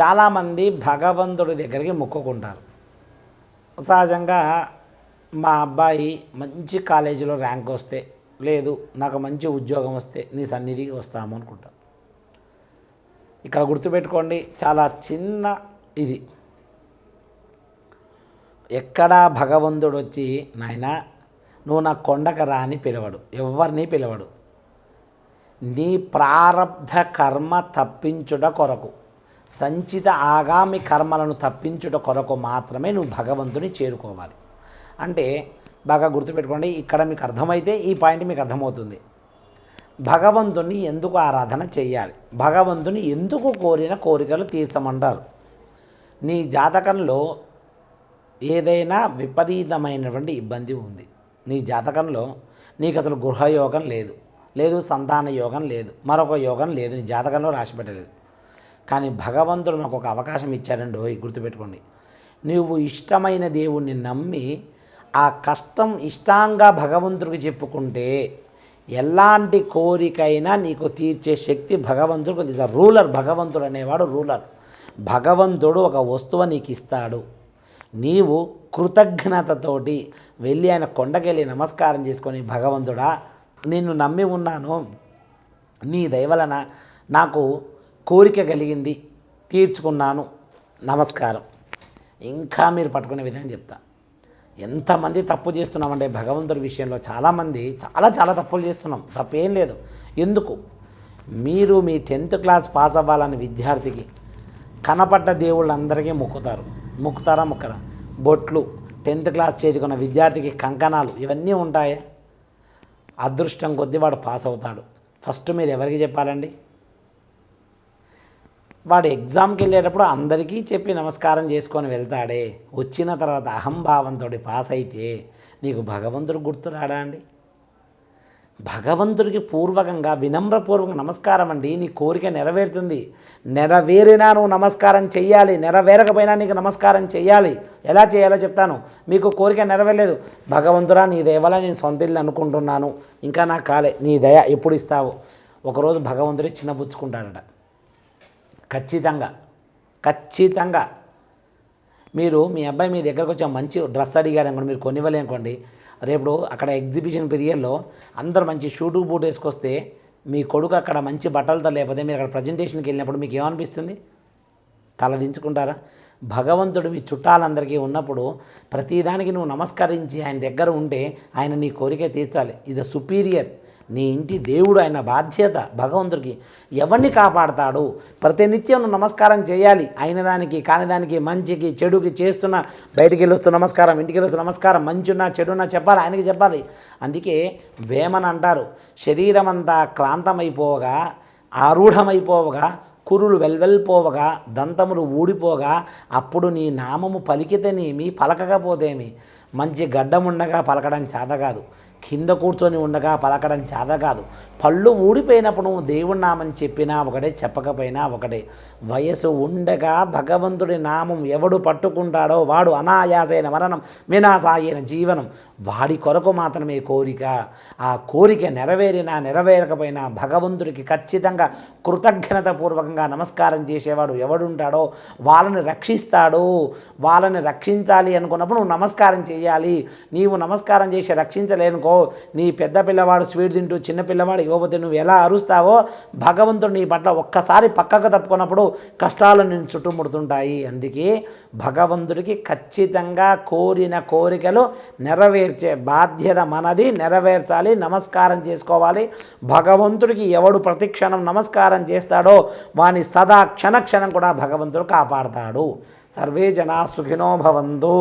చాలామంది భగవంతుడి దగ్గరికి మొక్కుకుంటారు. సహజంగా మా అబ్బాయి మంచి కాలేజీలో ర్యాంక్ వస్తే లేదు నాకు మంచి ఉద్యోగం వస్తే నీ సన్నిధికి వస్తాము అనుకుంటాను ఇక్కడ గుర్తుపెట్టుకోండి చాలా చిన్న ఇది. ఎక్కడా భగవంతుడు వచ్చి నాయనా నువ్వు నా కొండక రాని పిలవడు. ఎవరిని పిలవడు. నీ ప్రారబ్ధ కర్మ తప్పించుట కొరకు. సంచిత ఆగామి కర్మలను తప్పించుట కొరకు మాత్రమే నువ్వు భగవంతుని చేరుకోవాలి. అంటే బాగా గుర్తుపెట్టుకోండి ఇక్కడ మీకు అర్థమైతే ఈ పాయింట్ మీకు అర్థమవుతుంది. భగవంతుని ఎందుకు ఆరాధన చేయాలి? భగవంతుని ఎందుకు కోరిన కోరికలు తీర్చమంటారు? నీ జాతకంలో ఏదైనా విపరీతమైనటువంటి ఇబ్బంది ఉంది. నీ జాతకంలో నీకు అసలు గృహయోగం లేదు లేదు సంతాన యోగం లేదు మరొక యోగం లేదు నీ జాతకంలో రాసి పెట్టలేదు. కానీ భగవంతుడు నాకు ఒక అవకాశం ఇచ్చాడండి ఓ గుర్తుపెట్టుకోండి. నువ్వు ఇష్టమైన దేవుణ్ణి నమ్మి ఆ కష్టం ఇష్టంగా భగవంతుడికి చెప్పుకుంటే ఎలాంటి కోరికైనా నీకు తీర్చే శక్తి భగవంతుడు ఇస్ సార్ రూలర్ భగవంతుడు అనేవాడు రూలర్ భగవంతుడు ఒక వస్తువు నీకు ఇస్తాడు. నీవు కృతజ్ఞతతోటి వెళ్ళి ఆయన కొండకెళ్ళి నమస్కారం చేసుకొని భగవంతుడా నిన్ను నమ్మి ఉన్నాను. నీ దయవలన నాకు కోరిక కలిగింది తీర్చుకున్నాను. నమస్కారం. ఇంకా మీరు పట్టుకునే విధంగా చెప్తా. ఎంతమంది తప్పు చేస్తున్నామంటే భగవంతుడి విషయంలో చాలామంది చాలా చాలా తప్పులు చేస్తున్నాం. తప్పేం లేదు. ఎందుకు? మీరు మీ టెన్త్ క్లాస్ పాస్ అవ్వాలని విద్యార్థికి కనపడ్డ దేవుళ్ళందరికీ మొక్కుతారు. మొక్కుతారా మొక్కరా? బొట్లు టెన్త్ క్లాస్ చేరుకున్న విద్యార్థికి కంకణాలు ఇవన్నీ ఉంటాయా? అదృష్టం కొద్దీ వాడు పాస్ అవుతాడు. ఫస్ట్ మీరు ఎవరికి చెప్పాలండి? వాడు ఎగ్జామ్కి వెళ్ళేటప్పుడు అందరికీ చెప్పి నమస్కారం చేసుకొని వెళ్తాడే. వచ్చిన తర్వాత అహంభావంతో పాస్ అయితే నీకు భగవంతుడు గుర్తు రాడా అండి? భగవంతుడికి పూర్వకంగా వినమ్రపూర్వక నమస్కారం అండి. నీ కోరిక నెరవేరుతుంది. నెరవేరినా నువ్వు నమస్కారం చెయ్యాలి. నెరవేరకపోయినా నీకు నమస్కారం చెయ్యాలి. ఎలా చేయాలో చెప్తాను. మీకు కోరిక నెరవేరలేదు. భగవంతుడా నీ దయవల్ల నేను సొంత ఇల్లు అనుకుంటున్నాను. ఇంకా నాకు కాలే. నీ దయ ఎప్పుడు ఇస్తావు? ఒకరోజు భగవంతుడే చిన్నపుచ్చుకుంటాడట ఖచ్చితంగా ఖచ్చితంగా. మీరు మీ అబ్బాయి మీ దగ్గరకు వచ్చి మంచి డ్రెస్ అడిగాడు అనుకోండి మీరు కొనివ్వలే అనుకోండి రేపు అక్కడ ఎగ్జిబిషన్ పీరియడ్లో అందరు మంచి షూటు బూట్ వేసుకొస్తే మీ కొడుకు అక్కడ మంచి బట్టలతో లేకపోతే మీరు అక్కడ ప్రజెంటేషన్కి వెళ్ళినప్పుడు మీకు ఏమనిపిస్తుంది? తలదించుకుంటారా భగవంతుడు మీ చుట్టాలందరికీ ఉన్నప్పుడు ప్రతిదానికి నువ్వు నమస్కరించి ఆయన దగ్గర ఉంటే ఆయన నీ కోరిక తీర్చాలి. ఇది సుపీరియర్ నీ ఇంటి దేవుడు ఆయన బాధ్యత భగవంతుడికి ఎవరిని కాపాడతాడు? ప్రతినిత్యం నువ్వు నమస్కారం చేయాలి. అయిన దానికి కాని దానికి మంచికి చెడుకి చేస్తున్న బయటికి వెళ్ళొస్తూ నమస్కారం ఇంటికి వెళ్ళొస్తూ నమస్కారం మంచున్నా చెడున్నా చెప్పాలి ఆయనకి చెప్పాలి. అందుకే వేమని అంటారు. శరీరం అంతా క్రాంతమైపోగా ఆరూఢమైపోవగా కురులు వెల్వెల్పోవగా దంతములు ఊడిపోగా అప్పుడు నీ నామము పలికితేనేమి పలకకపోతేమి మంచి గడ్డముండగా పలకడం చేత కాదు. కింద కూర్చొని ఉండగా పలకడం చేత కాదు. పళ్ళు ఊడిపోయినప్పుడు నువ్వు దేవుడి నామని చెప్పినా ఒకటే చెప్పకపోయినా ఒకటే. వయసు ఉండగా భగవంతుడి నామం ఎవడు పట్టుకుంటాడో వాడు అనాయాసైన మరణం వినాశాయన జీవనం. వాడి కొరకు మాత్రమే కోరిక. ఆ కోరిక నెరవేరినా నెరవేరకపోయినా భగవంతుడికి ఖచ్చితంగా కృతజ్ఞత పూర్వకంగా నమస్కారం చేసేవాడు ఎవడుంటాడో వాళ్ళని రక్షిస్తాడు. వాళ్ళని రక్షించాలి అనుకున్నప్పుడు నువ్వు నమస్కారం చేయాలి. నీవు నమస్కారం చేసి రక్షించలేనుకో. నీ పెద్ద పిల్లవాడు స్వీట్ తింటూ చిన్న పిల్లవాడు ఇవ్వబోతే నువ్వు ఎలా అరుస్తావో భగవంతుడు నీ పట్ల ఒక్కసారి పక్కకు తప్పుకున్నప్పుడు కష్టాలు నేను చుట్టుముడుతుంటాయి. అందుకే భగవంతుడికి ఖచ్చితంగా కోరిన కోరికలు నెరవేర్చే బాధ్యత మనది. నెరవేర్చాలి నమస్కారం చేసుకోవాలి. భగవంతుడికి ఎవడు ప్రతిక్షణం నమస్కారం చేస్తాడో వాని సదా క్షణ క్షణం కూడా భగవంతుడు కాపాడతాడు. సర్వే జనా సుఖినో భవంతు.